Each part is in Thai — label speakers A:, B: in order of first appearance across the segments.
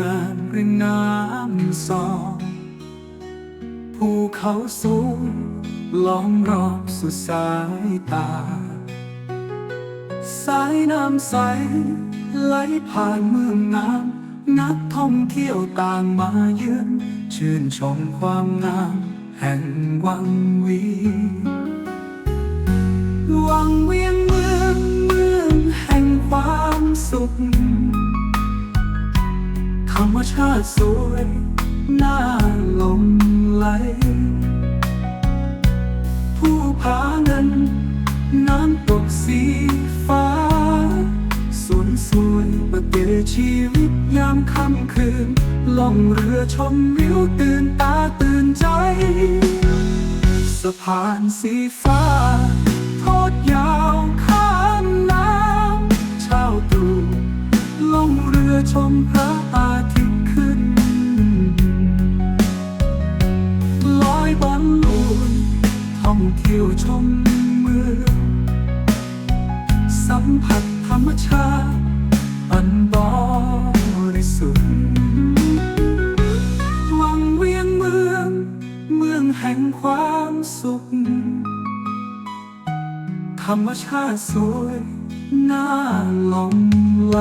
A: งเวียงมือนริมน้ำสองภูเขาสูงล้อมรอบสุดสายตา สายน้ำใสไหลผ่านเมืองงามนักท่องเที่ยวต่างมาเยือนชื่นชมความงามแห่งวังวี ธรรมชาสวยน่าหลงไหล ผู้พาเงิน น้ำตกสีฟ้า สวนสวยประเดชีวิตยามค่ำคืน ล่องเรือชมวิวตื่นตาตื่นใจ สะพานสีฟ้า ทอดยาวข้ามน้ำเช้าตรู่ล่องเรือชมพระอาทิตย์ อันบริสุทธิ์วังเวียงเมือง เมืองแห่งความสุข ธรรมชาติสวย น่าหลงไหล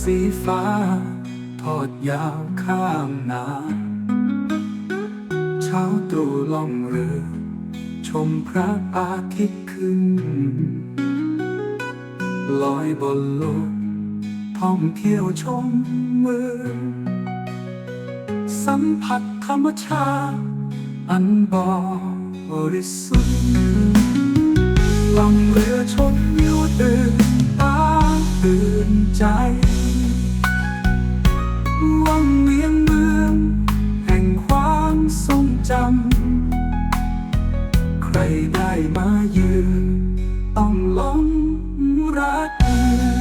A: สีฟ้า ทอดยาวข้ามน้ำเช้าตรู่ล่องเรือ ชมพระอาทิตย์ขึ้น ลอยบนโลกท่องเที่ยวชมเมืองสัมผัสธรรมชาติอันบริสุทธิ์ล่องเรือชม ต้องหลงรักเธอ